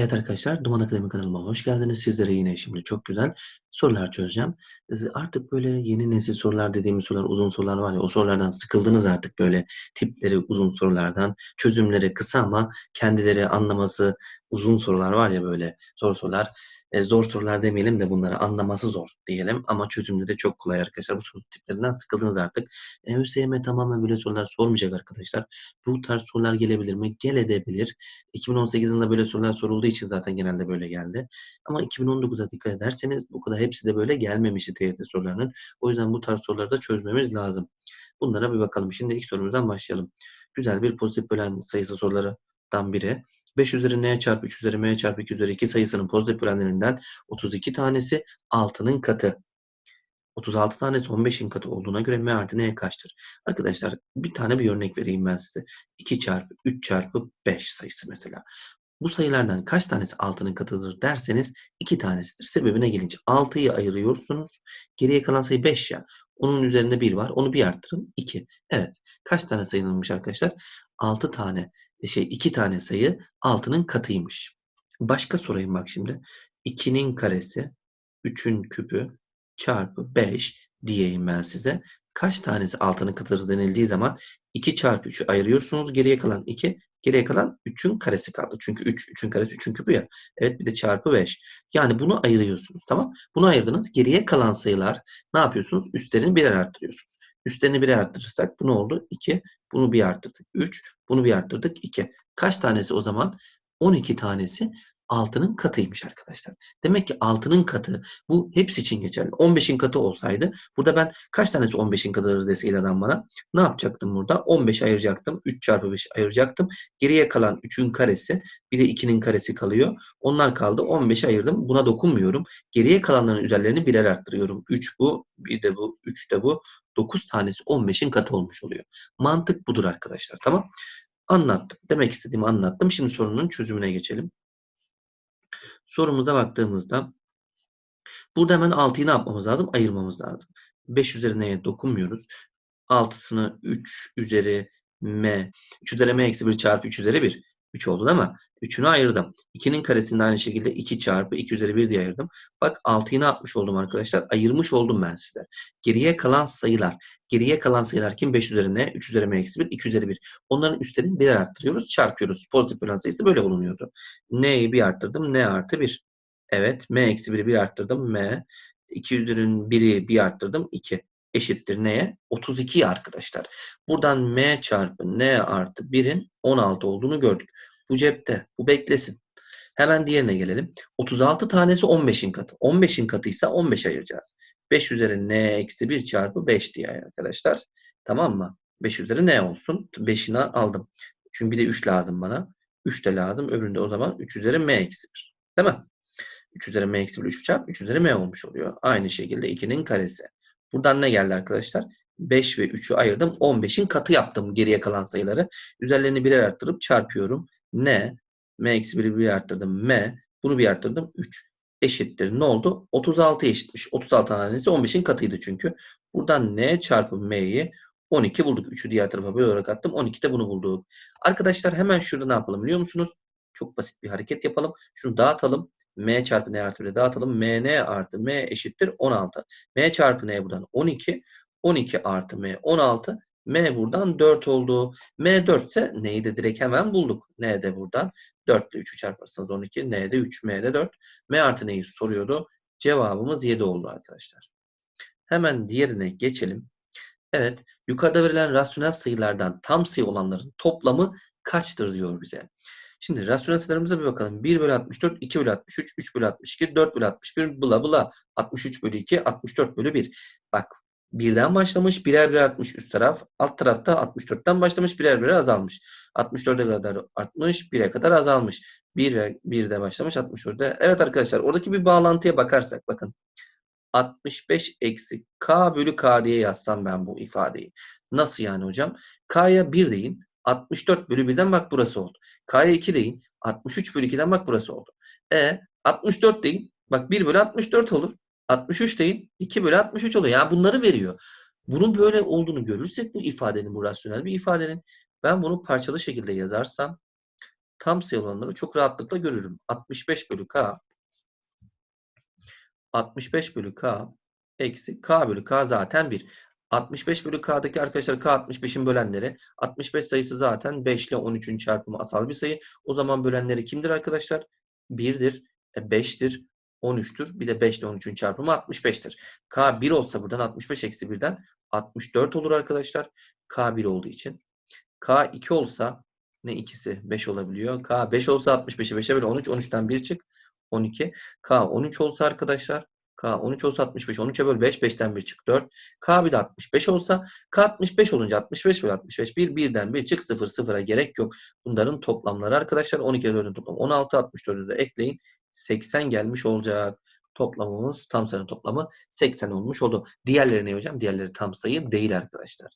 Evet arkadaşlar, Duman Akademi kanalıma hoş geldiniz. Sizlere yine şimdi çok güzel sorular çözeceğim. Eee, Artık böyle yeni nesil sorular dediğimiz sorular, uzun sorular var ya, o sorulardan sıkıldınız artık böyle tipleri uzun sorulardan. Çözümleri kısa ama kendileri anlaması uzun sorular var ya böyle zor sorular. Eee, zor sorular demeyelim de bunları anlaması zor diyelim ama çözümleri çok kolay arkadaşlar. Bu soru tiplerinden sıkıldınız artık. E, ÖSYM tamamen böyle sorular sormayacak arkadaşlar. Bu tarz sorular gelebilir mi? Gelebilir. 2018 yılında böyle sorular sorulduğu için zaten genelde böyle geldi. Ama 2019'a dikkat ederseniz bu kadar hepsi de böyle gelmemişti TYT sorularının. O yüzden bu tarz soruları da çözmemiz lazım. Bunlara bir bakalım. Şimdi ilk sorumuzdan başlayalım. Güzel bir pozitif bölen sayısı sorularından biri. 5 üzeri n çarpı 3 üzeri m çarpı 2 üzeri 2 sayısının pozitif bölenlerinden 32 tanesi 6'nın katı. 36 tanesi 15'in katı olduğuna göre m artı n kaçtır? Arkadaşlar bir tane bir örnek vereyim ben size. 2 çarpı 3 çarpı 5 sayısı mesela. Bu sayılardan kaç tanesi 6'nın katıdır derseniz 2 tanesidir. Sebebine gelince 6'yı ayırıyorsunuz. Geriye kalan sayı 5 ya. Onun üzerinde 1 var. Onu bir arttırın. 2. Evet. Kaç tane sayılmış arkadaşlar? 6 tane şey 2 tane sayı 6'nın katıymış. Başka sorayım bak şimdi. 2'nin karesi 3'ün küpü çarpı 5 diyeyim ben size. Kaç tanesi 6'nın katıdır denildiği zaman 2 çarpı 3'ü ayırıyorsunuz. Geriye kalan 2. Geriye kalan 3'ün karesi kaldı. Çünkü 3, 3'ün karesi 3'ün küpü ya. Evet bir de çarpı 5. Yani bunu ayırıyorsunuz. Tamam. Bunu ayırdınız. Geriye kalan sayılar ne yapıyorsunuz? Üstlerini birer arttırıyorsunuz. Üstlerini birer arttırırsak bu ne oldu? 2. Bunu bir arttırdık. 3. Bunu bir arttırdık. 2. Kaç tanesi o zaman? 12 tanesi 6'nın katıymış arkadaşlar. Demek ki 6'nın katı bu hepsi için geçerli. 15'in katı olsaydı burada ben kaç tanesi 15'in katıdır deseydi adam bana ne yapacaktım burada? 15 ayıracaktım. 3 çarpı 5 ayıracaktım. Geriye kalan 3'ün karesi bir de 2'nin karesi kalıyor. Onlar kaldı. 15 ayırdım. Buna dokunmuyorum. Geriye kalanların üzerlerini birer arttırıyorum. 3 bu, bir de bu, 3 de bu. 9 tanesi 15'in katı olmuş oluyor. Mantık budur arkadaşlar. Tamam. Anlattım. Demek istediğimi anlattım. Şimdi sorunun çözümüne geçelim. Sorumuza baktığımızda burada hemen 6'yı ne yapmamız lazım? Ayırmamız lazım. 5 üzeri n'ye dokunmuyoruz. 6'sını 3 üzeri m. 3 üzeri m eksi 1 çarpı 3 üzeri 1. 3 oldu değil mi? 3'ünü ayırdım. 2'nin karesini aynı şekilde 2 çarpı 2 üzeri 1 diye ayırdım. Bak 6'yı ne yapmış oldum arkadaşlar? Ayırmış oldum ben size. Geriye kalan sayılar. Geriye kalan sayılar kim? 5 üzeri n, 3 üzeri eksi 1, 2 üzeri 1. Onların üstlerini birer arttırıyoruz, çarpıyoruz. Pozitif bölen sayısı böyle bulunuyordu. n'yi bir arttırdım, n artı 1. Evet, m eksi 1'i bir arttırdım, m. 2 üzerinin 1'i bir arttırdım, 2 eşittir neye? 32 arkadaşlar. Buradan m çarpı n artı 1'in 16 olduğunu gördük. Bu cepte. Bu beklesin. Hemen diğerine gelelim. 36 tanesi 15'in katı. 15'in katıysa 15 ayıracağız. 5 üzeri n eksi 1 çarpı 5 diye arkadaşlar. Tamam mı? 5 üzeri n olsun. 5'ini aldım. Çünkü bir de 3 lazım bana. 3 de lazım. Öbüründe o zaman 3 üzeri m eksi 1. Değil mi? 3 üzeri m eksi 1 3 çarpı 3 üzeri m olmuş oluyor. Aynı şekilde 2'nin karesi. Buradan ne geldi arkadaşlar? 5 ve 3'ü ayırdım. 15'in katı yaptım geriye kalan sayıları. Üzerlerini birer arttırıp çarpıyorum. Ne? M eksi 1'i bir arttırdım. M. Bunu bir arttırdım. 3 eşittir. Ne oldu? 36 eşitmiş. 36 tanesi 15'in katıydı çünkü. Buradan N çarpı M'yi 12 bulduk. 3'ü diğer tarafa böyle olarak attım. 12 de bunu bulduk. Arkadaşlar hemen şurada ne yapalım biliyor musunuz? Çok basit bir hareket yapalım. Şunu dağıtalım. M çarpı N artı 1'e dağıtalım. MN artı M eşittir 16. M çarpı N buradan 12. 12 artı M 16. M buradan 4 oldu. M 4 ise N'yi de direkt hemen bulduk. N de buradan 4 ile 3'ü çarparsanız 12. N de 3. M de 4. M artı N'yi soruyordu. Cevabımız 7 oldu arkadaşlar. Hemen diğerine geçelim. Evet. Yukarıda verilen rasyonel sayılardan tam sayı olanların toplamı kaçtır diyor bize. Şimdi rasyonel bir bakalım. 1 bölü 64, 2 bölü 63, 3 bölü 62, 4 bölü 61, bula bula. 63 bölü 2, 64 bölü 1. Bak birden başlamış, birer birer artmış üst taraf. Alt tarafta 64'ten başlamış, birer birer azalmış. 64'e kadar artmış, 1'e kadar azalmış. 1 1'de başlamış, 64'de. Evet arkadaşlar oradaki bir bağlantıya bakarsak bakın. 65 eksi k bölü k diye yazsam ben bu ifadeyi. Nasıl yani hocam? K'ya 1 deyin. 64 bölü 1'den bak burası oldu. K'ya 2 deyin. 63 bölü 2'den bak burası oldu. E 64 deyin. Bak 1 bölü 64 olur. 63 deyin. 2 bölü 63 oluyor. Yani bunları veriyor. Bunun böyle olduğunu görürsek bu ifadenin, bu rasyonel bir ifadenin ben bunu parçalı şekilde yazarsam tam sayı olanları çok rahatlıkla görürüm. 65 bölü K 65 bölü K eksi K bölü K zaten 1. 65 bölü K'daki arkadaşlar K 65'in bölenleri. 65 sayısı zaten 5 ile 13'ün çarpımı asal bir sayı. O zaman bölenleri kimdir arkadaşlar? 1'dir, 5'tir, 13'tür. Bir de 5 ile 13'ün çarpımı 65'tir. K 1 olsa buradan 65 eksi 1'den 64 olur arkadaşlar. K 1 olduğu için. K 2 olsa ne ikisi 5 olabiliyor. K 5 olsa 65'i 5'e böl 13. 13'ten 1 çık. 12. K 13 olsa arkadaşlar K 13 olsa 65. 13'e böl 5. 5'ten 1 çık 4. K bir de 65 olsa K 65 olunca 65 bölü 65 1. 1'den 1 çık 0. 0'a gerek yok. Bunların toplamları arkadaşlar 12 ile 4'ün toplamı 16. 64'ü de ekleyin. 80 gelmiş olacak. Toplamımız tam sayının toplamı 80 olmuş oldu. Diğerleri ne hocam? Diğerleri tam sayı değil arkadaşlar.